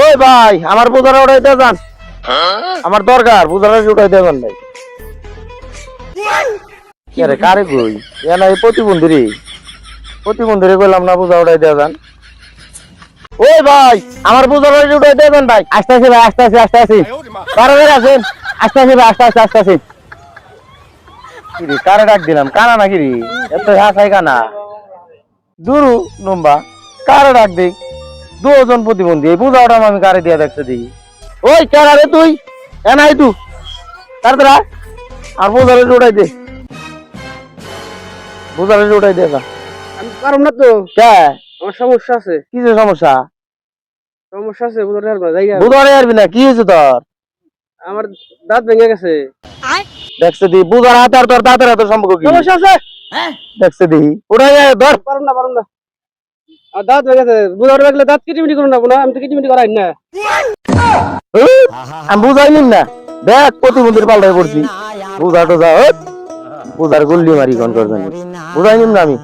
ওই ভাই আমার পূজারা উঠাইতে যান। আমার দরকার পূজারা উঠাইতে যান ভাই। কে রে কারে কই? এ না প্রতিবন্ধী রে প্রতিবন্ধী রে কইলাম না পূজা উঠাই দেওয়া যান। ওই ভাই আমার পূজারা উঠাই দেবেন ভাই। আস্তে আস্তে ভাই আস্তে আস্তে আস্তে আস্তে কারে বের আছেন? আস্তে আস্তে ভাই আস্তে আস্তে আস্তে আস্তে কি রে কারে ডাক দিলাম? কানা নাকি রে এত হাসাই কানা। দুরু লম্বা কারে ডাক দিই? দুজন প্রতিবন্ধী এই পূজা ওটা আমি কারে দিয়ে দেখতে দিই। ওই কারা রে তুই এ নাই তু। তাড়াতাড়ি আর পূজারে উঠাই দে। পূজারে উঠাই দে আমি পারব না তো। কে? আমার সমস্যা আছে। কিসের সমস্যা? সমস্যা আছে পারব না জায়গা বুধবারে আসবি না কি হয়েছে তোর? আমার দাঁত ভেঙে গেছে। দেখছে দি বুধবার হাতে আর তোর দাঁতের হাতে সম্পর্ক কি? সমস্যা আছে। দেখছে দি উঠাই ধর। পারব না পারব না। আর দাঁত হয়ে গেছে। বুঝতে পারলে দাঁত কিটিমিটি করুন না আমি তো কিটিমিটি করাই না। আমি বুঝাইলিম না। দেখ, প্রতিবন্ধীর পাল্টাই পড়ছি। বুঝা তো যা বুঝার গুল্লি মারি কোন করবেন। বুঝাইলিম না আমি।